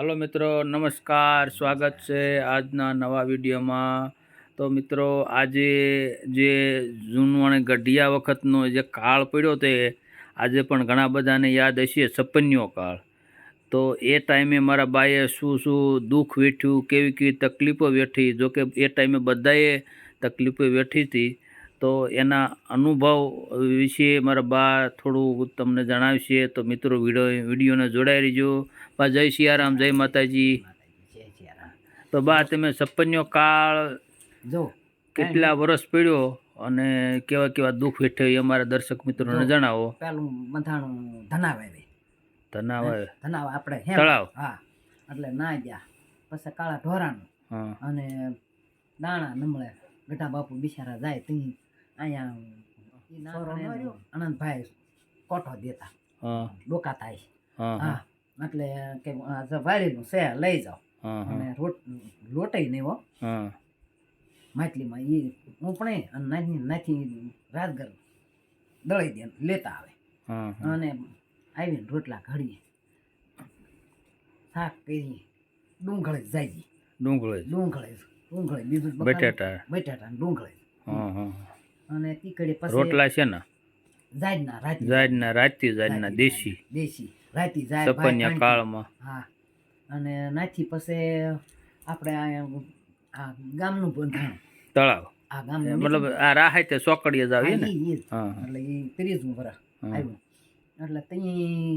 હાલો મિત્રો, નમસ્કાર, સ્વાગત છે આજના નવા વિડીયોમાં. તો મિત્રો, આજે જે જૂનું અને ગઢિયા વખતનો જે કાળ પડ્યો તે, આજે પણ ઘણા બધાને યાદ હશે, સપન્યો કાળ. તો એ ટાઈમે મારા બાએ શું શું દુઃખ વેઠ્યું, કેવી કેવી તકલીફો વેઠી, જોકે એ ટાઈમે બધાએ તકલીફો વેઠી હતી. તો એના અનુભવ વિશે મારા બા થોડું તમને જણાવશે તો મિત્રો વીડિયો વિડીયોને જોડાઈ રહીજો. બા જય સિયારામ જય માતાજી. તો બા તમે સપન્યો કાળ જો કેટલા વર્ષ પડ્યો અને કેવા કેવા દુઃખ વેઠે એ અમારા દર્શક મિત્રોને જણાવો. પેલું બંધાણું ધનાવ આવે તનાવ ધનાવ આપણે. તળાવ. હા. એટલે ના ગયા. પછી કાળા ઢોરાનું. અને દાણા નમળે. બેટા બાપુ બિચારા જાય ત્યાં અહીંયા આનંદભાઈ કોઠો દેતા. હા. ડોકા થાય હા. એટલે કે વાળી જો વાડીનું છે લઈ જાઓ અને રોટ લોટાઈ નહીં હો. હા. માટલીમાં એ ઉપણે અને નાખી નાખી રાજગર દળી દે લેતા આવે. અને આવીને રોટલા ઘડીએ. શાક કરીએ. ડુંગળી જાય ડુંગળો ડુંગળી ડુંગળી બીજું બટાટા બટાટા. બટેટા ને ડુંગળી હા હા. અને તીકડી પછી રોટલા છે ને? જાજના રાતી જાજના રાતી જાજના દેશી. દેશી. રાતી જાજ સપન્યા કાળમાં. હા. અને નાથી પછી આપણે આ ગામનું બંધાણ તળાવ. આ ગામ મતલબ આ રાહે તે સોકડીએ જ આવી ને? એટલે એ ત્રીજું વર્ષ હા. આવ્યું. એટલે ત્યાં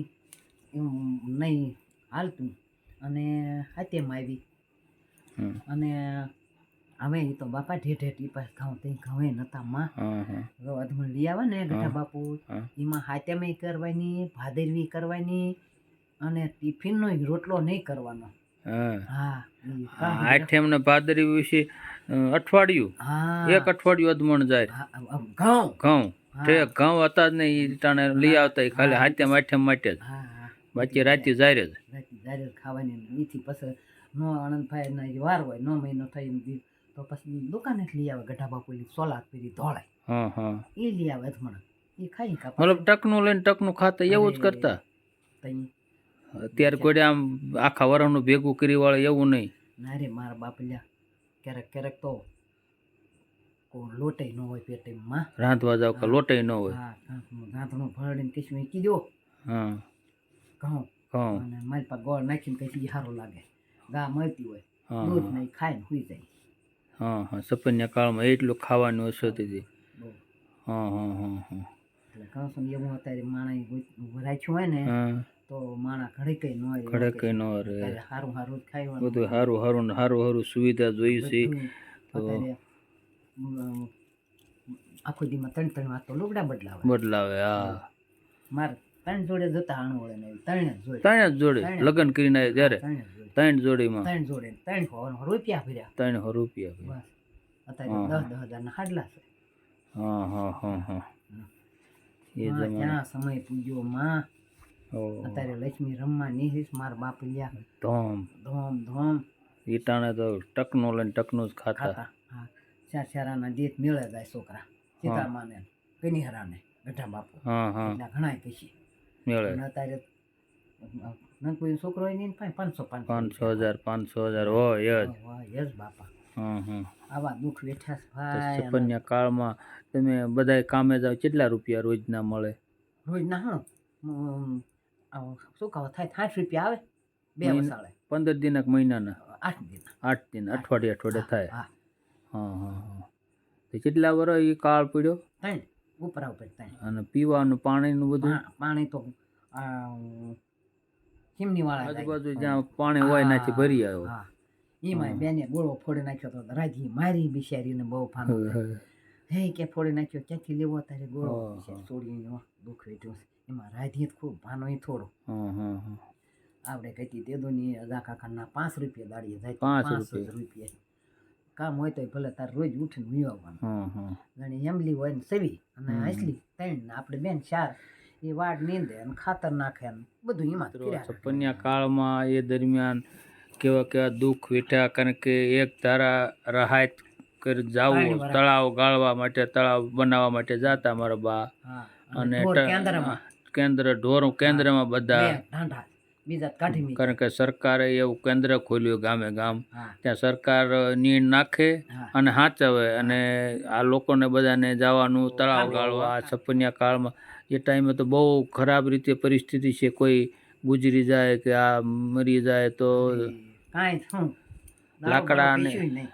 એવું નહીં હાલતું. અને હાથેમાં આવી. અને હવે એ તો બાપા ઠેઠે ટીપા ઘઉં તે ઘઉં નતા માં. અધમણ લઈ આવે ને ગઢા બાપુ. એમાં હાથેમય કરવાની ભાદરવી કરવાની અને ટિફિનનો રોટલો નહીં કરવાનો. હા. આઠેમ ને ભાદરી વિશે અઠવાડિયું. હા. એક અઠવાડિયું અધમણ જાય. ઘઉં. ઘઉં. ઘઉં હતા જ નહીં ટાણે લઈ આવતા ખાલી હાથેમ આઠેમ માટે બાકી રાતે જાય જ. ખાવાની ઈથી પછી નો આનંદ ના વાર હોય નો મહિનો દી તો પછી દુકાને લઈ આવે ગઢા બાપુની સોલાદ પીરી ધોળાય હા હા. એ લઈ આવે અથમણ એ ખાઈ કા મતલબ ટકનું લઈને ટકનું ખાતા એવું જ કરતા? અત્યારે કોઈ આમ આખા વરણનું ભેગું કરી વાળે એવું નહીં. ના રે મારા બાપ લ્યા ક્યારેક ક્યારેક તો કો લોટે ન હોય પેટીમાં રાંધવા જાવ કે લોટાઈ ન હોય? હા રાંધણું ભરડીને કીશું કીધો. હા. ઘઉં. ઘઉં. અને મારી પાસે ગોળ નાખીને કઈ સારું લાગે. ગા મળતી હોય. દૂધ નહીં ખાઈને સુઈ જાય. હા હા સપન્યા કાળમાં એટલું ખાવાનું તેથી બહુ. હા હા હા હા. એટલે એવું અત્યારે માણા રાખ્યું હોય ને તો માણા ઘડી કઈ ન હોય ખડે કઈ ન સારું સારું જ ખાવાનું બધું સારું સારું સારું સારું સુવિધા જોઈ છે. અત્યારે આખો દીમાં ત્રણ ત્રણ વાતો લુગડા બદલાવે. બદલાવે હા. મારે ત્રણ જોડે જતા ને ત્રણ જ જોડે. ત્રણ જ જોડે લગ્ન કરીને ત્યારે ત્રણ જોડે. ત્રણ જોડીમાં? ત્રણ જોડે ત્રણ સો રૂપિયા ફર્યા ત્રણ સો રૂપિયા બસ. અત્યારે દસ દસ હજાર ના હાડલા છે. હા હા હા હા. એ જમાના. સમય પૂજ્યો માં. અત્યારે લક્ષ્મી રમવા નીહીશ માર બાપ લ્યા. ધોમ. ધોમ ધોમ. ઈટાણે તો ટકનું લઈને ટકનું જ ખાતા. હા. ચાર ચારાના દેત મેળે જાય છોકરા સીતામાને કનિહરાને ગઢા બાપુ. હા હા. ઘણા કશી મેળે. અત્યારે નનકુઈ છોકરો હોય ને પાંચ પાંચસો પાંચસો પાંચસો હજાર પાંચસો હજાર હોય જ. યસ બાપા. હા હા આવા દુઃખ વેઠા ભાઈ કાળમાં તમે બધાય કામે જાવ કેટલા રૂપિયા રોજના મળે? રોજ ના હણ શું કહો થાય સાઠ રૂપિયા આવે? બે વસાળે. પંદર દિનક મહિનાના? આઠ દિન. આઠ દિન અઠવાડિયે અઠવાડિયે થાય. હા. હા હા હા. તો કેટલા વર્ષ એ કાળ પડ્યો? ત્રણ. ઉપરા ઉપર ત્યાં અને પીવાનું પાણીનું બધું? પાણી તો ચીમની વાળા આજુબાજુ જ્યાં પાણી હોય નાથી ભરી આવ્યો. હા. એમાં બેને ગોળો ફોડી નાખ્યો તો રાજી મારી બિચારીને બહુ ફાનો હે. કે ફોડી નાખ્યો ક્યાંથી લેવો તારે ગોળો? બિચારી છોડીને દુઃખ વેઠ્યું છે. એમાં રાધી ખૂબ ભાનો એ થોડો. હા હા હા. આપણે કહેતી તે દોની અદા કાકાના પાંચ રૂપિયા દાડીએ જાય પાંચ પાંચ જ રૂપિયા. કામ હોય તો ભલે તાર રોજ ઉઠીને વીવવાનું આવવાનું હા એમલી હોય ને સવી અને આસલી ત્રણ ને આપણે બેન ચાર એ વાડ નીંદે અને ખાતર નાખે ને બધું એમાં કર્યા કાળમાં એ દરમિયાન કેવા કેવા દુઃખ વેઠ્યા કારણ કે એક ધારા રહાયત કરી જાવું તળાવ ગાળવા માટે તળાવ બનાવવા માટે જાતા મારા બા. અને કેન્દ્રમાં. કેન્દ્ર ઢોર કેન્દ્રમાં બધા બીજા કાઢી મી કારણ કે સરકારે એવું કેન્દ્ર ખોલ્યું ગામે ગામ. હા. ત્યાં સરકાર નીણ નાખે હા. અને સાચવે અને આ લોકોને બધાને જવાનું તળાવ ગાળવા આ. છપ્પનિયા કાળમાં. એ ટાઈમે તો બહુ ખરાબ રીતે પરિસ્થિતિ છે. કોઈ ગુજરી જાય કે આ મરી જાય તો કાંઈ શું લાકડા ને-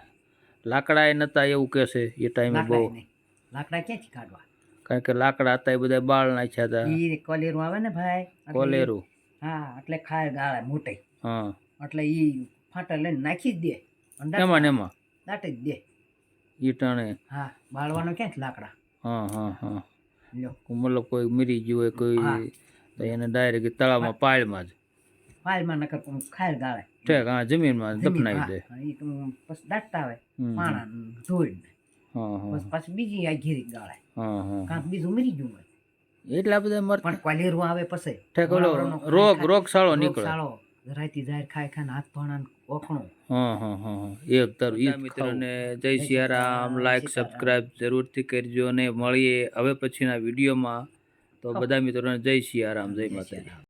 લાકડાએ નતા એવું કહેશે એ ટાઈમે બહુ. લાકડા નહીં. લાકડા ક્યાંથી કાઢવા? કારણ કે લાકડા હતા એ બધા બાળ નાખ્યા હતા. ઈ કોલેરું આવે ને ભાઈ? કોલેરું. હા એટલે ખાય ગાળે મોટે. હા. એટલે ઈ ફાટા લઈને નાખી જ દે. એમાં એમાં? દાટી જ દે. ઈ ટાણે? હા બાળવાનો ક્યાંથી લાકડા? હા હા હા. મતલબ કોઈ મરી ગયું હોય કોઈ તો એને ડાયરેક્ટ તળાવમાં પાળમાં જ. પાળમાં નકર ખાય ગાળે ઠેક હા જમીનમાં દફનાવી દે. ઈ તો પછી દાટતા આવે. પાણા ધોઈને હા હા. પછી બીજી આ ઘેરી ગાળે હા હા. કાંક બીજું મરી ગયું હોય. એટલા બધા મર પણ કોલેરો આવે પછી. ઠેકોલો રોગ રોગ સાળો રોગશાળો નીકળે. સાળો રાતી જાહેર ખાય ખાય હાથ ભાણા ઓખણો. હા હા હા એક તર ઈ મિત્રોને જય સિયારામ. લાઈક સબસ્ક્રાઇબ જરૂરથી કરજો અને મળીએ હવે પછીના વિડીયોમાં. તો બધા મિત્રોને જય સિયારામ જય માતાજી.